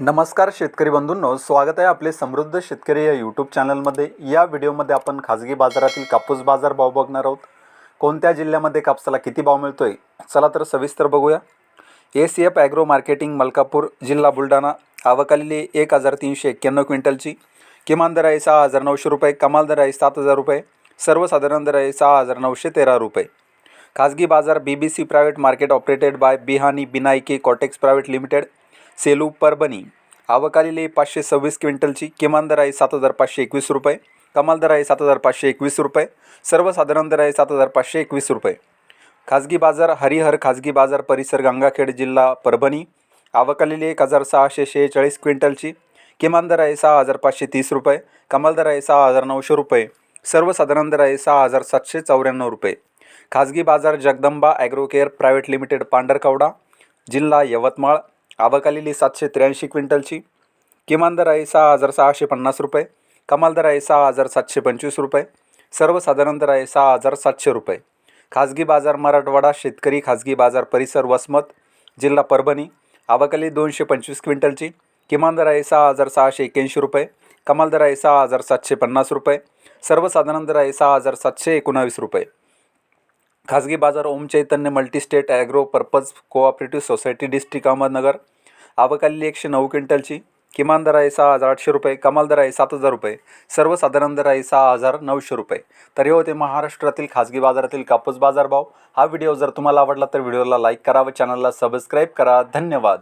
नमस्कार शेतकरी बंधूंनो स्वागत आहे आपले समृद्ध शेतकरी या यूट्यूब चॅनलमध्ये या व्हिडिओमध्ये आपण खाजगी बाजारातील कापूस बाजार भाव बघणार आहोत. कोणत्या जिल्ह्यामध्ये कापसाला किती भाव मिळतो आहे चला तर सविस्तर बघूया. A C F agro marketing Malkapur जिल्हा बुलढाणा. आवक आलेली एक हजार तीनशे एक्क्याण्णव क्विंटलची. किमान दर आहे सहा हजार नऊशे रुपये कमाल दर आहे सात हजार रुपये. सर्वसाधारण दर आहे सहा हजार नऊशे तेरा रुपये. खाजगी बाजार B B C private market operated by Bihani Binayaki Cotex private limited Selu Parbhani आवक आलेली आहे पाचशे सव्वीस क्विंटलची किमान दर आहे सात हजार पाचशे एकवीस रुपये. कमाल दर आहे सात हजार पाचशे एकवीस रुपये. सर्वसाधारण दर आहे सात हजार पाचशे एकवीस रुपये. खाजगी बाजार हरिहर खाजगी बाजार परिसर गंगाखेड जिल्हा परभणी आवक आलेली एक हजार सहाशे शेहेचाळीस क्विंटलची किमान दर आहे सहा हजार पाचशे तीस रुपये. कमाल दर आहे सहा हजार नऊशे रुपये. सर्वसाधारण दर आहे सहा हजार सातशे चौऱ्याण्णव रुपये. खाजगी बाजार Jagdamba agrocare private limited Pandharkawada जिल्हा यवतमाळ. आवक आलेली सातशे त्र्याऐंशी क्विंटलची. किमान दर आहे सहा हजार सहाशे पन्नास रुपये. कमाल दर आहे सहा हजार सातशे पंचवीस रुपये. सर्वसाधारण दर आहे सहा हजार सातशे रुपये. खाजगी बाजार मराठवाडा शेतकरी खाजगी बाजार परिसर वसमत जिल्हा परभणी आवक दोनशे पंचवीस क्विंटलची. किमान दर आहे सहा हजार सहाशे एक्याऐंशी रुपये. कमाल दर आहे सहा हजार सातशे पन्नास रुपये. सर्वसाधारण दर आहे सहा हजार सातशे एकोणावीस रुपये. खाजगी बाजार Om Chaitanya multistate agro purpose cooperative society district Ahmednagar. आवकाली एकशे नऊ क्विंटलची. किमान दर आहे सहा हजार आठशे रुपये कमाल दर आहे सात हजार रुपये. सर्वसाधारण दर आहे सहा हजार नऊशे रुपये. तर हे होते महाराष्ट्रातील खाजगी बाजारातील कापूस बाजारभाव. हा व्हिडिओ जर तुम्हाला आवडला तर व्हिडिओला लाईक करा व चॅनलला सबस्क्राईब करा. धन्यवाद.